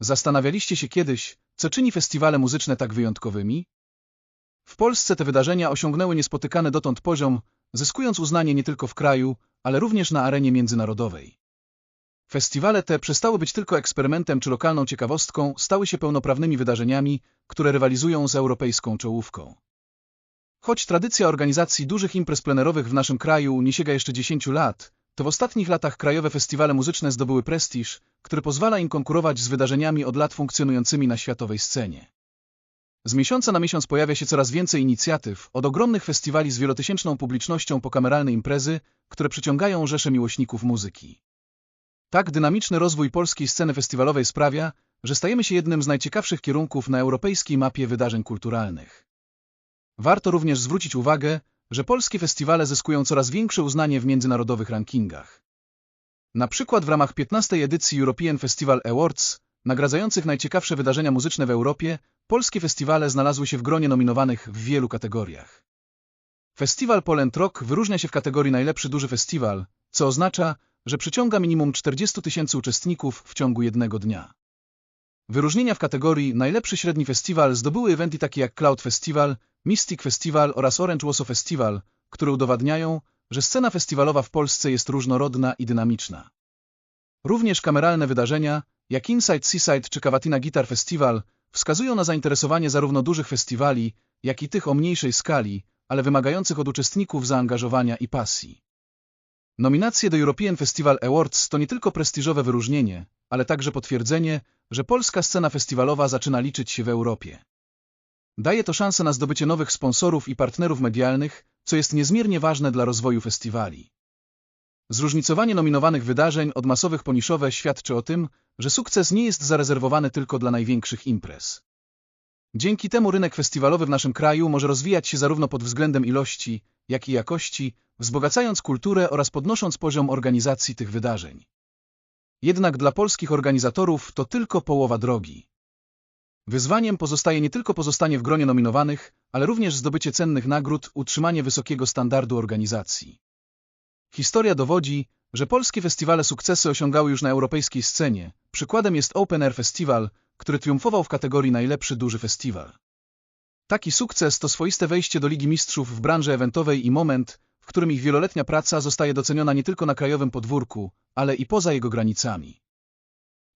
Zastanawialiście się kiedyś, co czyni festiwale muzyczne tak wyjątkowymi? W Polsce te wydarzenia osiągnęły niespotykany dotąd poziom, zyskując uznanie nie tylko w kraju, ale również na arenie międzynarodowej. Festiwale te przestały być tylko eksperymentem czy lokalną ciekawostką, stały się pełnoprawnymi wydarzeniami, które rywalizują z europejską czołówką. Choć tradycja organizacji dużych imprez plenerowych w naszym kraju nie sięga jeszcze 10 lat, to w ostatnich latach krajowe festiwale muzyczne zdobyły prestiż, który pozwala im konkurować z wydarzeniami od lat funkcjonującymi na światowej scenie. Z miesiąca na miesiąc pojawia się coraz więcej inicjatyw, od ogromnych festiwali z wielotysięczną publicznością po kameralne imprezy, które przyciągają rzesze miłośników muzyki. Tak dynamiczny rozwój polskiej sceny festiwalowej sprawia, że stajemy się jednym z najciekawszych kierunków na europejskiej mapie wydarzeń kulturalnych. Warto również zwrócić uwagę, że polskie festiwale zyskują coraz większe uznanie w międzynarodowych rankingach. Na przykład w ramach 15. edycji European Festival Awards, nagradzających najciekawsze wydarzenia muzyczne w Europie, polskie festiwale znalazły się w gronie nominowanych w wielu kategoriach. Festiwal Poland Rock wyróżnia się w kategorii Najlepszy Duży Festiwal, co oznacza, że przyciąga minimum 40 tysięcy uczestników w ciągu jednego dnia. Wyróżnienia w kategorii Najlepszy Średni Festiwal zdobyły eventy takie jak Cloud Festival, Mystic Festival oraz Orange Warsaw Festival, które udowadniają, że scena festiwalowa w Polsce jest różnorodna i dynamiczna. Również kameralne wydarzenia, jak Inside Seaside czy Cavatina Guitar Festival, wskazują na zainteresowanie zarówno dużych festiwali, jak i tych o mniejszej skali, ale wymagających od uczestników zaangażowania i pasji. Nominacje do European Festival Awards to nie tylko prestiżowe wyróżnienie, ale także potwierdzenie, że polska scena festiwalowa zaczyna liczyć się w Europie. Daje to szansę na zdobycie nowych sponsorów i partnerów medialnych, co jest niezmiernie ważne dla rozwoju festiwali. Zróżnicowanie nominowanych wydarzeń od masowych po niszowe świadczy o tym, że sukces nie jest zarezerwowany tylko dla największych imprez. Dzięki temu rynek festiwalowy w naszym kraju może rozwijać się zarówno pod względem ilości, jak i jakości, wzbogacając kulturę oraz podnosząc poziom organizacji tych wydarzeń. Jednak dla polskich organizatorów to tylko połowa drogi. Wyzwaniem pozostaje nie tylko pozostanie w gronie nominowanych, ale również zdobycie cennych nagród, utrzymanie wysokiego standardu organizacji. Historia dowodzi, że polskie festiwale sukcesy osiągały już na europejskiej scenie. Przykładem jest Open Air Festival, który triumfował w kategorii Najlepszy Duży Festiwal. Taki sukces to swoiste wejście do Ligi Mistrzów w branży eventowej i moment, w którym ich wieloletnia praca zostaje doceniona nie tylko na krajowym podwórku, ale i poza jego granicami.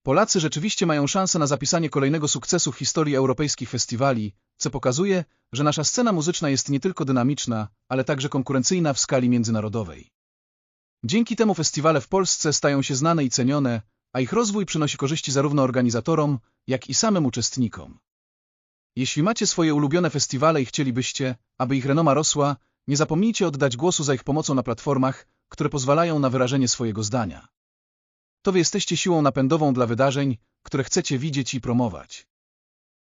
Polacy rzeczywiście mają szansę na zapisanie kolejnego sukcesu w historii europejskich festiwali, co pokazuje, że nasza scena muzyczna jest nie tylko dynamiczna, ale także konkurencyjna w skali międzynarodowej. Dzięki temu festiwale w Polsce stają się znane i cenione, a ich rozwój przynosi korzyści zarówno organizatorom, jak i samym uczestnikom. Jeśli macie swoje ulubione festiwale i chcielibyście, aby ich renoma rosła, nie zapomnijcie oddać głosu za ich pomocą na platformach, które pozwalają na wyrażenie swojego zdania. To wy jesteście siłą napędową dla wydarzeń, które chcecie widzieć i promować.